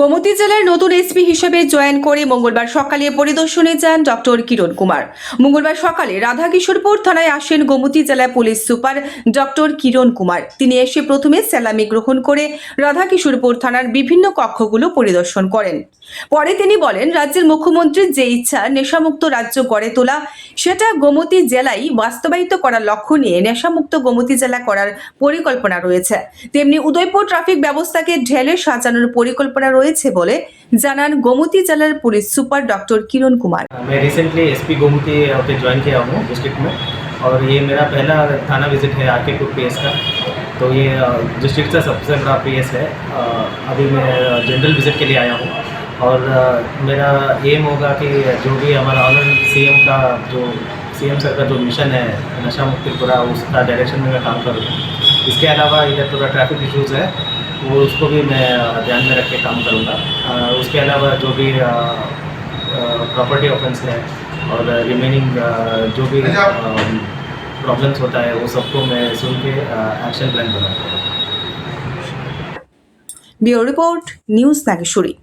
গোমতী জেলার নতুন এসপি হিসেবে জয়েন করে মঙ্গলবার সকালে পরিদর্শনে যান ডক্টর কিরণ কুমার। মঙ্গলবার সকালে রাধাকিশোরপুর থানায় আসেন গোমতী জেলা police super doctor Kiran Kumar. তিনি এসে প্রথমে স্যালামি গ্রহণ করে রাধাকিশোরপুর থানার বিভিন্ন কক্ষগুলো পরিদর্শন করেন। পরে তিনি বলেন, রাজ্যের মুখ্যমন্ত্রীর যে ইচ্ছা নেশামুক্ত রাজ্য গড়ে তোলা, সেটা গোমতী জেলায় বাস্তবায়িত করার লক্ষ্য নিয়ে নেশামুক্ত গোমতী জেলা করার পরিকল্পনা রয়েছে। তেমনি উদয়পুর ট্রাফিক ব্যবস্থাকে ঢেলে সাজানোর পরিকল্পনা রয়েছে বলে জানান গোমতী জেলার police super doctor Kiran Kumar मैं रिसेंटली एसपी गोमती पे ज्वाइन किया हूँ डिस्ट्रिक्ट में और ये मेरा पहला थाना विजिट है आर के टू पी का तो ये डिस्ट्रिक्ट का सबसे बड़ा पी है अ, अभी मैं जनरल विजिट के लिए आया हूँ और अ, मेरा एम होगा कि जो भी हमारा ऑनर सीएम का जो सीएम सर का जो मिशन है नशा मुक्ति पूरा उसका डायरेक्शन में मैं काम करूँ इसके अलावा इधर थोड़ा ट्रैफिक इश्यूज़ है वो उसको भी मैं ध्यान में रख के काम करूँगा। उसके अलावा जो भी प्रॉपर्टी ऑफेंस है और रिमेनिंग जो भी अच्छा। प्रॉब्लम्स होता है वो सबको मैं सुन के एक्शन प्लान बनाऊँगा ब्यूरो रिपोर्ट न्यूज़ नागेश्वरी।